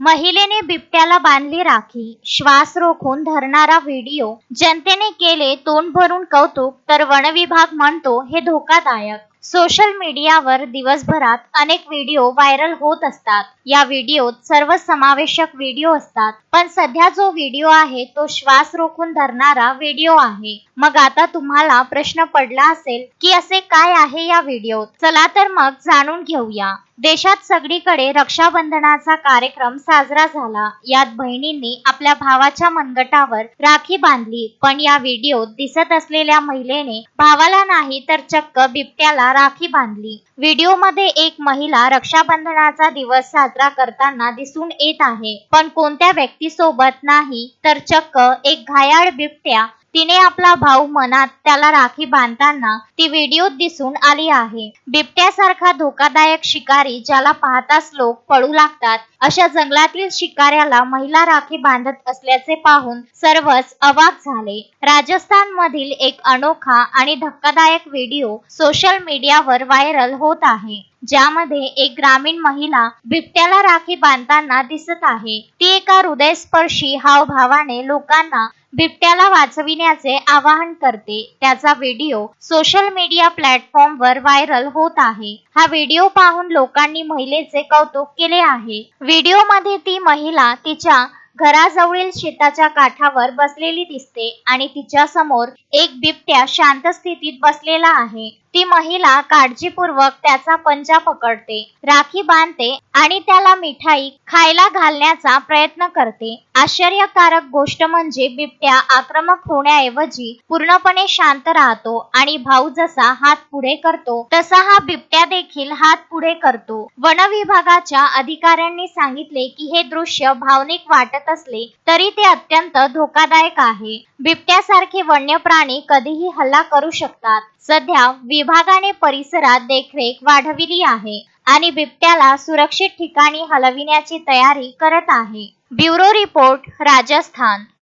महिलेने बिबट्याला बांधली राखी श्वास रोखून धरणारा व्हिडिओ. जनतेने केले तोंड भरून कौतुक तर वनविभाग म्हणतो हे धोकादायक. सोशल मीडियावर दिवसभरात अनेक व्हिडिओ व्हायरल होत असतात. या व्हिडिओत सर्व समावेशक व्हिडिओ असतात. पण सध्या जो व्हिडिओ आहे तो श्वास रोखून धरणारा व्हिडिओ आहे. मग आता तुम्हाला प्रश्न पडला असेल की असे काय आहे या व्हिडिओत? चला तर मग जाणून घेऊया. देशात सगळीकडे रक्षाबंधनाचा कार्यक्रम साजरा झाला. यात बहिणींनी आपल्या भावाच्या मनगटावर राखी बांधली. पण या व्हिडिओत दिसत असलेल्या महिलेने भावाला नाही तर चक्क बिबट्याला राखी बांधली. व्हिडिओमध्ये एक महिला रक्षाबंधनाचा दिवस साजरा करताना दिसून येत आहे. पण कोणत्या व्यक्तीसोबत नाही तर चक्क एक घायाळ बिबट्या तिने आपला भाऊ मनात त्याला राखी बांधताना ती व्हिडिओत दिसून आली आहे. बिबट्यासारखा धोकादायक शिकारी ज्याला पाहताच लोक पळू लागतात अशा जंगलातील शिकाऱ्याला महिला राखी बांधत असल्याचे पाहून सर्वच अवाक झाले. राजस्थान मधील एक अनोखा आणि धक्कादायक व्हिडिओ सोशल मीडियावर व्हायरल होत आहे. ज्यामध्ये एक ग्रामीण महिला बिबट्याला राखी बांधताना दिसत आहे. ती एका हृदयस्पर्शी हावभावाने लोकांना बिबट्याला वाचविण्याचे आवाहन करते. त्याचा व्हिडिओ सोशल मीडिया प्लॅटफॉर्मवर व्हायरल होत आहे. हा व्हिडिओ पाहून लोकांनी महिलेचे कौतुक केले आहे. व्हिडिओमध्ये ती महिला तिच्या घराजवळील शेताच्या काठावर बसलेली दिसते आणि तिच्या समोर एक बिबट्या शांत स्थितीत बसलेला आहे. ती महिला काळजीपूर्वक त्याचा पंजा पकडते राखी बांधते आणि त्याला मिठाई खायला घालण्याचा प्रयत्न करते. आश्चर्यकारक गोष्ट म्हणजे बिबट्या आक्रमक होण्याऐवजी पूर्णपणे शांत राहतो आणि भाऊ जसा हात पुढे करतो तसा हा बिबट्या देखील हात पुढे करतो. वन विभागाच्या अधिकाऱ्यांनी सांगितले की हे दृश्य भावनिक वाटत असले तरी ते अत्यंत धोकादायक आहे. बिबट्यासारखे वन्य प्राणी कधीही हल्ला करू शकतात. सध्या विभागाने परिसरात देखरेख वाढविली आहे आणि बिबट्याला सुरक्षित ठिकाणी हलविण्याची तयारी करत आहे. Bureau report Rajasthan.